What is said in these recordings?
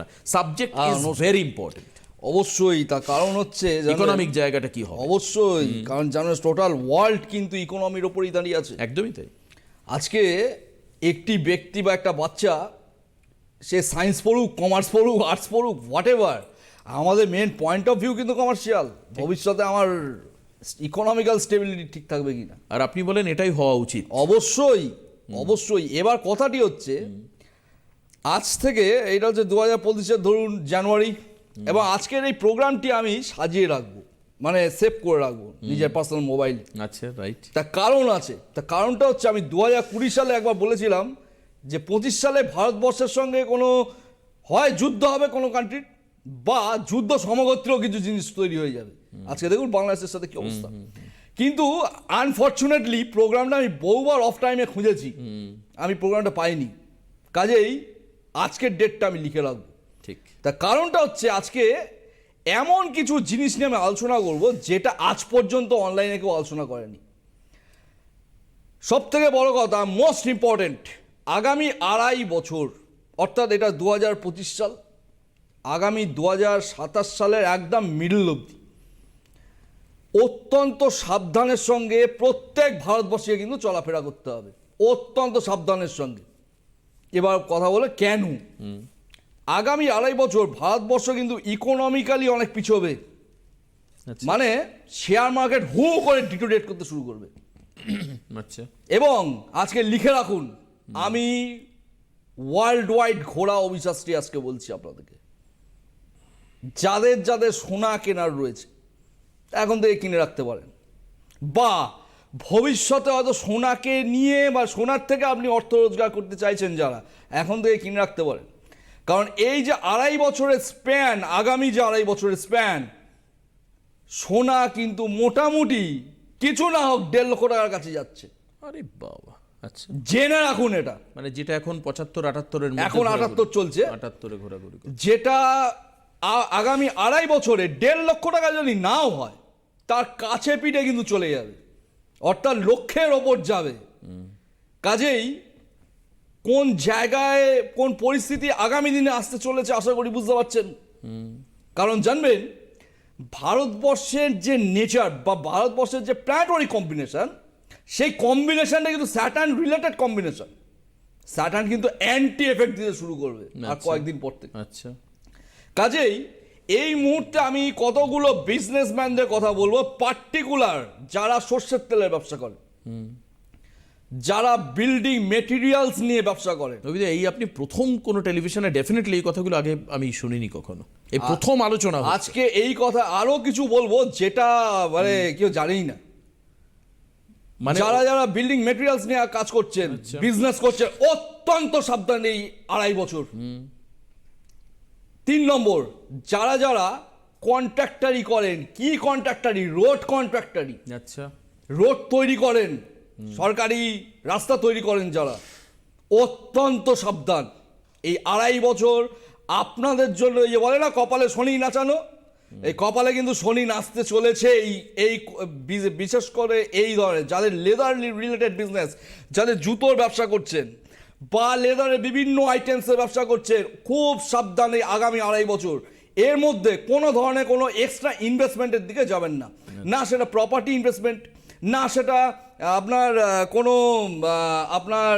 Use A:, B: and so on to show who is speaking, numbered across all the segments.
A: না। Subject is very important
B: অবশ্যই তার কারণ হচ্ছে
A: ইকোনমিক জায়গাটা কি হবে?
B: অবশ্যই কারণ জানো টোটাল ওয়ার্ল্ড কিন্তু ইকোনমির ওপরই দাঁড়িয়ে আছে।
A: একদমই তাই।
B: আজকে একটি ব্যক্তি বা একটা বাচ্চা সে সায়েন্স পড়ুক কমার্স পড়ুক আর্টস পড়ুক হোয়াট এভার আমাদের মেন পয়েন্ট অফ ভিউ কিন্তু কমার্শিয়াল ভবিষ্যতে আমার ইকোনমিক্যাল স্টেবিলিটি ঠিক থাকবে কিনা।
A: আর আপনি বলেন এটাই হওয়া উচিত।
B: অবশ্যই অবশ্যই। এবার কথাটি হচ্ছে আজ থেকে এটা হচ্ছে দু হাজার পঁচিশের ধরুন জানুয়ারি। এবং আজকের এই প্রোগ্রামটি আমি সাজিয়ে রাখব মানে সেভ করে রাখব নিজের পার্সোনাল মোবাইল
A: আচ্ছা রাইট
B: তার কারণ আছে তার কারণটা হচ্ছে আমি দু হাজার কুড়ি সালে একবার বলেছিলাম যে পঁচিশ সালে ভারতবর্ষের সঙ্গে কোনো হয় যুদ্ধ হবে কোনো কান্ট্রির বা যুদ্ধ সমগোত্রীয় কিছু জিনিস তৈরি হয়ে যাবে। আজকে দেখুন বাংলাদেশের সাথে কি অবস্থা। কিন্তু আনফর্চুনেটলি প্রোগ্রামটা আমি বহুবার অফ টাইমে খুঁজেছি। আমি প্রোগ্রামটা পাইনি। কাজেই আজকের ডেটটা আমি লিখে রাখব।
A: ঠিক।
B: তার কারণটা হচ্ছে আজকে এমন কিছু জিনিস নিয়ে আমি আলোচনা করব যেটা আজ পর্যন্ত অনলাইনে কেউ আলোচনা করেনি। সব থেকে বড় কথা মোস্ট ইম্পর্টেন্ট আগামী আড়াই বছর অর্থাৎ এটা দু হাজার পঁচিশ সাল আগামী দু হাজার সাতাশ সালের একদম মিডল অবধি। অত্যন্ত সাবধানের সঙ্গে প্রত্যেক ভারতবর্ষীকে কিন্তু চলাফেরা করতে হবে। অত্যন্ত সাবধানের সঙ্গে। এবার কথা বলে কেন? আগামী আড়াই বছর ভারতবর্ষ কিন্তু ইকোনমিক্যালি অনেক পিছবে।
A: আচ্ছা।
B: মানে শেয়ার মার্কেট হু করে ডিটোরেট করতে শুরু করবে।
A: আচ্ছা।
B: এবং আজকে লিখে রাখুন আমি ওয়ার্ল্ড ওয়াইড ঘোড়া অবিশ্বাসটি আজকে বলছি আপনাদেরকে। যাদের যাদের সোনা কেনার রয়েছে এখন থেকে কিনে রাখতে পারেন। বা ভবিষ্যতে হয়তো সোনাকে নিয়ে বা সোনার থেকে আপনি অর্থ রোজগার করতে চাইছেন যারা এখন থেকে কিনে রাখতে পারেন। কারণ এই যে আড়াই বছরের স্প্যান আগামী যে আড়াই বছরের স্প্যান সোনা কিন্তু মোটামুটি কিছু না হোক দেড় লক্ষ টাকার কাছে যাচ্ছে।
A: আরে বাবা আচ্ছা।
B: জেনে রাখুন এটা।
A: মানে যেটা এখন পঁচাত্তর আটাত্তরের
B: এখন 78 চলছে।
A: আটাত্তরে ঘোরাঘুরি
B: যেটা আগামী আড়াই বছরে দেড় লক্ষ টাকা যদি নাও হয় তার কাছে পিঠে কিন্তু চলে যাবে। অর্থাৎ লক্ষ্যের ওপর যাবে। কাজেই কোন জায়গায় কোন পরিস্থিতি আগামী দিনে আসতে চলেছে আশা করি বুঝতে পারছেন? কারণ জানবেন ভারতবর্ষের যে নেচার বা ভারতবর্ষের যে প্ল্যানেটরি কম্বিনেশন সেই কম্বিনেশনটা কিন্তু স্যাটার্ন রিলেটেড কম্বিনেশন। স্যাটার্ন কিন্তু অ্যান্টি এফেক্ট দিতে শুরু করবে আর
A: আচ্ছা।
B: কয়েকদিন পর থেকে।
A: আচ্ছা।
B: কাজেই এই মুহূর্তে আমি কতগুলো বিজনেসম্যানদের কথা বলব? পার্টিকুলার যারা সর্ষের তেলের ব্যবসা করে। যারা বিল্ডিং মেটেরিয়ালস নিয়ে ব্যবসা করে।
A: রবিদা এই আপনি প্রথম কোনো টেলিভিশনে ডেফিনেটলি এই কথাগুলো আগে আমি শুনিনি কখনো। এই প্রথম আলোচনা
B: আজকে এই কথা আরও কিছু বলব যেটা মানে কেউ জানেই না।
A: মানে
B: যারা যারা বিল্ডিং মেটেরিয়ালস নিয়ে কাজ করছেন
A: আচ্ছা।
B: বিজনেস করছেন অত্যন্ত সাবধান এই আড়াই বছর। তিন নম্বর যারা যারা কন্ট্রাক্টারি করেন কি কন্ট্রাক্টারি রোড কন্ট্রাক্টারি
A: আচ্ছা।
B: রোড তৈরি করেন সরকারি রাস্তা তৈরি করেন যারা অত্যন্ত সাবধান। এই আড়াই বছর আপনাদের জন্য এই যে বলে না কপালে শনি নাচানো এই কপালে কিন্তু শনি নাচতে চলেছে এই এই বিশেষ করে এই ধরনের যাদের লেদার রিলেটেড বিজনেস যাদের জুতোর ব্যবসা করছেন বা লেদারের বিভিন্ন আইটেমসের ব্যবসা করছে খুব সাবধানে আগামী আড়াই বছর। এর মধ্যে কোনো ধরনের কোনো এক্সট্রা ইনভেস্টমেন্টের দিকে যাবেন না। না সেটা প্রপার্টি ইনভেস্টমেন্ট না সেটা আপনার কোনো আপনার.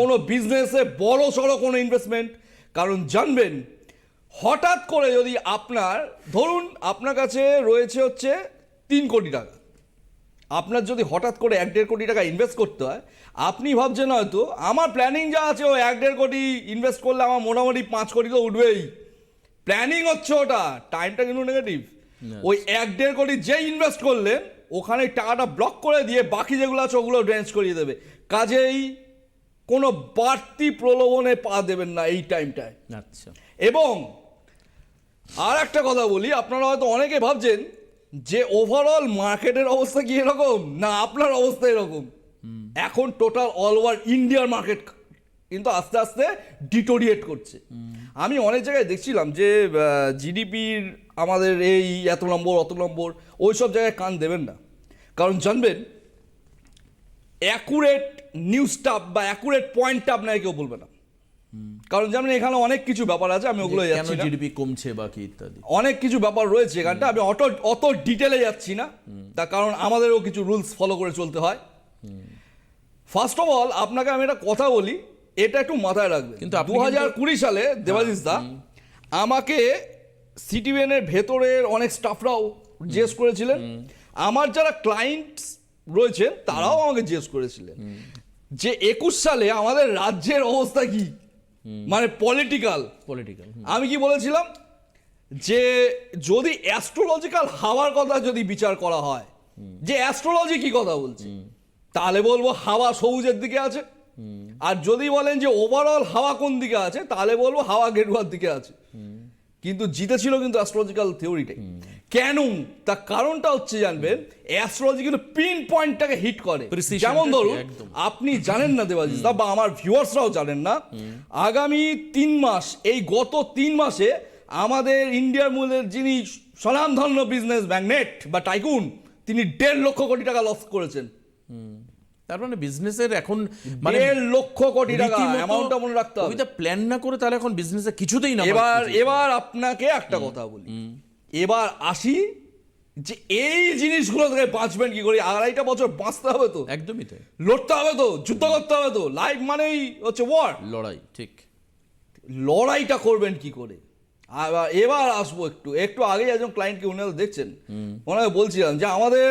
B: কোনো বিজনেসে বড় সড়ো কোনো ইনভেস্টমেন্ট কারণ জানবেন হঠাৎ করে যদি আপনার ধরুন আপনার কাছে রয়েছে হচ্ছে তিন কোটি টাকা। আপনার যদি হঠাৎ করে এক দেড় কোটি টাকা ইনভেস্ট করতে হয় আপনি ভাবছেন হয়তো আমার প্ল্যানিং যা আছে ও এক দেড় কোটি ইনভেস্ট করলে আমার মোটামুটি পাঁচ কোটি তো উঠবেই। প্ল্যানিং হচ্ছে ওটা টাইমটা কিন্তু নেগেটিভ ওই এক দেড় কোটি যে ইনভেস্ট করলেন ওখানে টাকাটা ব্লক করে দিয়ে বাকি যেগুলো আছে ওগুলো ড্যান্স করিয়ে দেবে। কাজেই কোনো বাড়তি প্রলোভনে পা দেবেন না এই টাইমটায়
A: আচ্ছা।
B: এবং আর একটা কথা বলি আপনারা হয়তো অনেকে ভাবছেন যে ওভারঅল মার্কেটের অবস্থা কি এরকম? না আপনার অবস্থা এরকম। এখন টোটাল অল ওভার ইন্ডিয়ার মার্কেট কিন্তু আস্তে আস্তে ডিটোরিয়েট করছে। আমি অনেক জায়গায় দেখছিলাম যে জিডিপির আমাদের এই এত নম্বর অত নম্বর ওই সব জায়গায় কান দেবেন না। কারণ জানবেন অ্যাকুরেট নিউজটা বা অ্যাকুরেট পয়েন্টটা আপনাকে কেউ বলবে না। কারণ যেমন এখানে অনেক কিছু ব্যাপার আছে আমি ওগুলো যাচ্ছি না।
A: জিডিপি কমছে বাকি ইত্যাদি?
B: অনেক কিছু ব্যাপার রয়েছে এখানটা আমি অত অত ডিটেলে যাচ্ছি না। তার কারণ আমাদেরও কিছু রুলস ফলো করে চলতে হয়। ফার্স্ট অফ অল আপনাকে আমি একটা কথা বলি এটা একটু মাথায় রাখবেন।
A: কিন্তু
B: দু হাজার কুড়ি সালে দেবাজিস দা আমাকে সিটিভেনের ভেতরের অনেক স্টাফরাও জিজ্ঞেস করেছিলেন। আমার যারা ক্লায়েন্টস রয়েছেন তারাও আমাকে জিজ্ঞেস করেছিলেন। যে একুশ সালে আমাদের রাজ্যের অবস্থা কি? মানে পলিটিক্যাল
A: পলিটিক্যাল
B: আমি কি বলেছিলাম? যে যদি অ্যাস্ট্রোলজিক্যাল হাওয়ার কথা যদি বিচার করা হয় যে অ্যাস্ট্রোলজি কি কথা বলছি? তাহলে বলব হাওয়া সবুজের দিকে আছে। আর যদি বলেন যে ওভারঅল হাওয়া কোন দিকে আছে তাহলে বলব হাওয়া গেরুয়ার দিকে আছে। কিন্তু জিতেছিল কিন্তু অ্যাস্ট্রোলজিক্যাল থিওরিটাই কেন? তার কারণটা হচ্ছে জানবেন অ্যাস্ট্রোলজি কিন্তু পিন পয়েন্টটাকে হিট করে। যেমন ধরুন আপনি জানেন না দেবাজি বা আমার ভিউয়ার্সরাও জানেন না আগামী তিন মাস এই গত তিন মাসে আমাদের ইন্ডিয়ার মূলের যিনি স্বনামধন্য বিজনেস ম্যাগনেট বা টাইকুন তিনি দেড় লক্ষ কোটি টাকা লস করেছেন।
A: তার মানে বিজনেসের এখন মানে
B: লক্ষ কোটি টাকা অ্যামাউন্টটা মনে রাখতে হবে।
A: প্ল্যান না করে তাহলে এখন বিজনেসে কিছুতেই না
B: এবার এবার আপনাকে একটা কথা বলি। এবার আসি যে এই জিনিসগুলো থেকে বাঁচবেন কি করে? আড়াইটা বছর বাঁচতে হবে তো।
A: একদমই তাই।
B: লড়তে হবে তো যুদ্ধ করতে হবে তো। লাইফ মানেই হচ্ছে ওয়ার
A: লড়াই ঠিক।
B: লড়াইটা করবেন কি করে? এবার আসব একটু একটু আগে একজন ক্লায়েন্টকে উনি দেখছেন। ওনাকে বলছিলাম যে আমাদের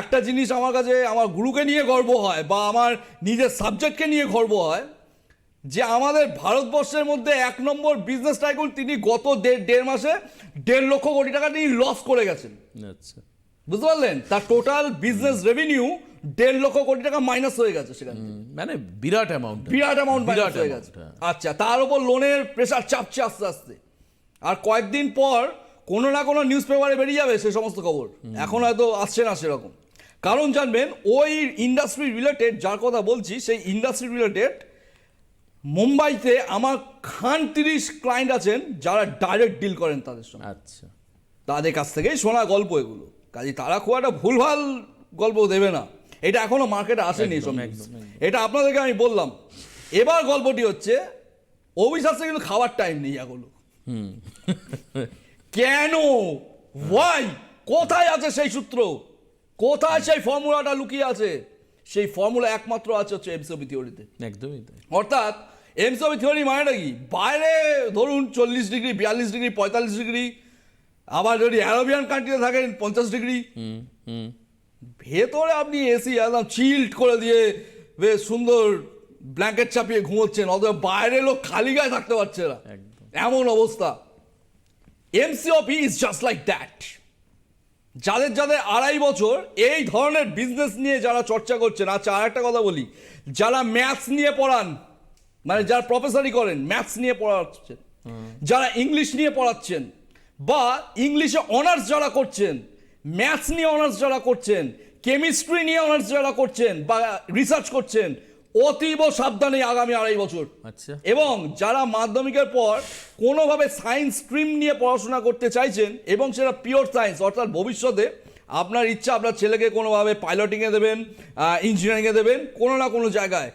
B: একটা জিনিস আমার কাছে আমার গুরুকে নিয়ে গর্ব হয় বা আমার নিজের সাবজেক্টকে নিয়ে গর্ব হয় যে আমাদের ভারতবর্ষের মধ্যে এক নম্বর বিজনেস টাইকুন তিনি গত দেড় দেড় মাসে দেড় লক্ষ কোটি টাকা তিনি লস করে গেছেন।
A: আচ্ছা।
B: বুঝতে পারলেন? তার টোটাল বিজনেস রেভিনিউ দেড় লক্ষ কোটি টাকা মাইনাস হয়ে গেছে সেখান
A: মানে বিরাট অ্যামাউন্ট
B: বিরাট অ্যামাউন্ট
A: বিরাট
B: বিরাট হয়ে গেছে।
A: হ্যাঁ।
B: আচ্ছা তার উপর লোনের প্রেশার চাপছে আস্তে আস্তে। আর কয়েকদিন পর কোনো না কোনো নিউজ পেপারে বেরিয়ে যাবে সে সমস্ত খবর। এখন হয়তো আসছে না সেরকম। কারণ জানবেন ওই ইন্ডাস্ট্রি রিলেটেড যার কথা বলছি সেই ইন্ডাস্ট্রি রিলেটেড মুম্বাইতে আমার খান তিরিশ ক্লায়েন্ট আছেন যারা ডাইরেক্ট ডিল করেন তাদের সঙ্গে।
A: আচ্ছা।
B: তাদের কাছ থেকেই শোনা গল্প এগুলো। কাজে তারা খুব একটা ভুলভাল গল্প দেবে না। এটা এখনও মার্কেটে আসেনি এসব। এটা আপনাদেরকে আমি বললাম। এবার গল্পটি হচ্ছে অবিশ্বাসে কিন্তু খাওয়ার টাইম নেই এগুলো কেন? ওয়াই কোথায় আছে সেই সূত্র? কোথায় সেই ফর্মুলাটা লুকিয়ে আছে? সেই ফর্মুলা একমাত্র আছে হচ্ছে এমসিওবি থিওরিতে
A: একদমই
B: অর্থাৎ এমসিওবি থিওরি মানেটা কি? বাইরে ধরুন চল্লিশ ডিগ্রি বিয়াল্লিশ ডিগ্রি পঁয়তাল্লিশ ডিগ্রি আবার যদি অ্যারোবিয়ান কান্ট্রিতে থাকেন পঞ্চাশ ডিগ্রি। ভেতরে আপনি এসি একদম চিল্ড করে দিয়ে বেশ সুন্দর ব্ল্যাঙ্কেট চাপিয়ে ঘুমোচ্ছেন অথবা বাইরে লোক খালি গায়ে থাকতে পারছে না।
A: একদম।
B: এমন অবস্থা। MC of is just like that যাদের যাদের আড়াই বছর এই ধরনের বিজনেস নিয়ে যারা চর্চা করছেন আচ্ছা আর একটা কথা বলি। যারা ম্যাথস নিয়ে পড়ান মানে যারা প্রফেসরই করেন ম্যাথস নিয়ে পড়াচ্ছেন, যারা ইংলিশ নিয়ে পড়াচ্ছেন, বা ইংলিশে অনার্স যারা করছেন ম্যাথস নিয়ে অনার্স যারা করছেন কেমিস্ট্রি নিয়ে অনার্স যারা করছেন, বা রিসার্চ করছেন অতীব সাবধানে আগামী আড়াই বছর।
A: আচ্ছা।
B: এবং যারা মাধ্যমিকের পর কোনোভাবে সায়েন্স স্ট্রিম নিয়ে পড়াশোনা করতে চাইছেন এবং সেটা পিওর সায়েন্স অর্থাৎ ভবিষ্যতে আপনার ইচ্ছা আপনার ছেলেকে কোনোভাবে পাইলটিংয়ে দেবেন ইঞ্জিনিয়ারিংয়ে দেবেন কোনো না কোনো জায়গায়।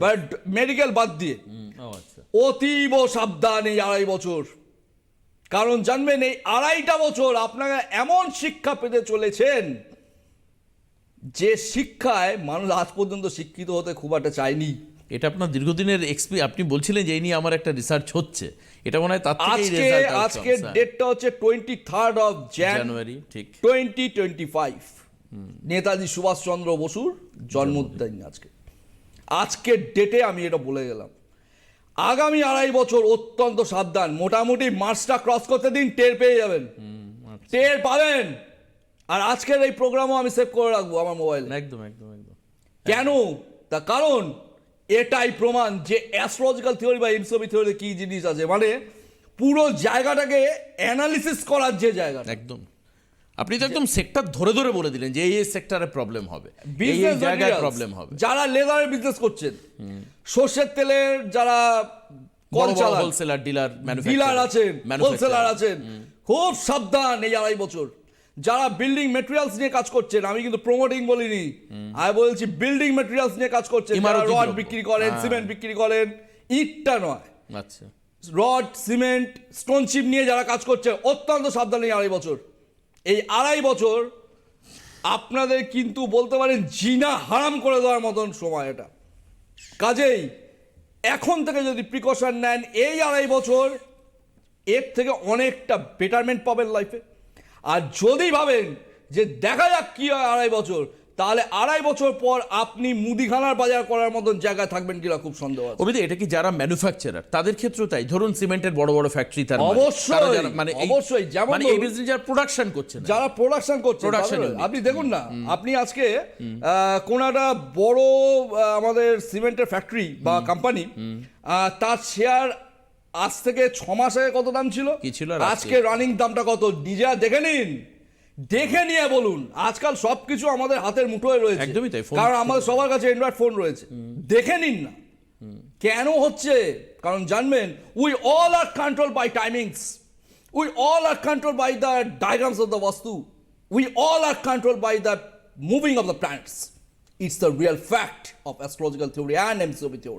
B: বাট মেডিকেল বাদ দিয়ে।
A: আচ্ছা।
B: অতীব সাবধান এই আড়াই বছর। কারণ জানবেন এই আড়াইটা বছর আপনারা এমন শিক্ষা পেতে চলেছেন যে শিক্ষায় মানুষ আজ পর্যন্ত শিক্ষিত হতে খুব একটা চায়নি।
A: এটা আপনার দীর্ঘদিনের এক্সপি আপনি বলছিলেন যে এই নিয়ে আমার একটা রিসার্চ হচ্ছে। এটা মনে হয় তার
B: আজকে আজকে ডেটটা হচ্ছে টোয়েন্টি থার্ড অফ
A: জানুয়ারি ঠিক।
B: Twenty twenty five Netaji Subhashchandra বসুর জন্মদিন আজকে। আজকের ডেটে আমি এটা বলে গেলাম। আগামী আড়াই বছর অত্যন্ত সাবধান। মোটামুটি মার্চটা ক্রস করতে দিন টের পেয়ে যাবেন।
A: আচ্ছা।
B: টের পাবেন। আর আজকের এই প্রোগ্রামও আমি সেভ করে রাখব আমার মোবাইল
A: একদম একদম একদম।
B: কেন? তা কারণ এটাই প্রমাণ যে অ্যাস্ট্রোলজিক্যাল থিওরি বা ইনসবি থিওরি কি জিনিস আছে। মানে পুরো জায়গাটাকে অ্যানালিসিস করার যে জায়গা
A: একদম। আপনি তো একদম সেক্টর ধরে ধরে বলে দিলেন যে এই সেক্টরে প্রবলেম হবে
B: বিজনেস
A: জায়গায় প্রবলেম হবে।
B: যারা লেদারের বিজনেস করছেন সর্ষের তেলের যারা
A: হোলসেলার ডিলার
B: ডিলার আছেন হোলসেলার আছেন খুব সাবধান এই আড়াই বছর। যারা বিল্ডিং মেটেরিয়ালস নিয়ে কাজ করছেন আমি কিন্তু প্রমোটিং বলিনি। আমি বলছি বিল্ডিং মেটেরিয়ালস নিয়ে কাজ করছেন যারা রড বিক্রি করেন
A: হ্যাঁ।
B: সিমেন্ট বিক্রি করেন ইটটা নয়।
A: আচ্ছা।
B: রড সিমেন্ট স্টোন চিপ নিয়ে যারা কাজ করছে অত্যন্ত সাবধানে আড়াই বছর। এই আড়াই বছর আপনাদের কিন্তু বলতে পারেন জিনা হারাম করে দেওয়ার মতন সময় এটা। কাজেই এখন থেকে যদি প্রিকশন নেন এই আড়াই বছর এর থেকে অনেকটা বেটারমেন্ট পাবেন লাইফে আর যদি ভাবেন যে দেখা যাক কি হয় আড়াই বছর তাহলে আড়াই বছর পর আপনি মুদিখানার বাজার করার মতন জায়গায় থাকবেন কিনা খুব সন্দেহ
A: অভিদে এটা কি যারা ম্যানুফ্যাকচারার তাদের ক্ষেত্রেও তাই? ধরুন সিমেন্টের বড় বড় ফ্যাক্টরি তার
B: অবশ্যই,
A: মানে
B: অবশ্যই, যেমন
A: মানে এই বিজনেস যারা প্রোডাকশন করছে
B: যারা প্রোডাকশন করছে
A: unit।
B: আপনি দেখুন না আপনি আজকে কোন একটা বড় আমাদের সিমেন্টের ফ্যাক্টরি বা কোম্পানি তার শেয়ার আজ থেকে ছ মাস আগে কত দাম ছিল?
A: কি ছিল আজকে?
B: রানিং দামটা কত? নিজে দেখে নিন। দেখে নিয়ে বলুন। আজকাল সবকিছু আমাদের হাতের মুঠোয় রয়েছে।
A: একদমই তাই,
B: কারণ আমাদের সবার কাছে অ্যান্ড্রয়েড ফোন রয়েছে। দেখে নিন না। কেন হচ্ছে? কারণ জানবেন we all are control by timings we all are control by the diagrams of the বস্তু we all are control by the moving of the planets it's the real fact of astrological theory and এমসিওবি theory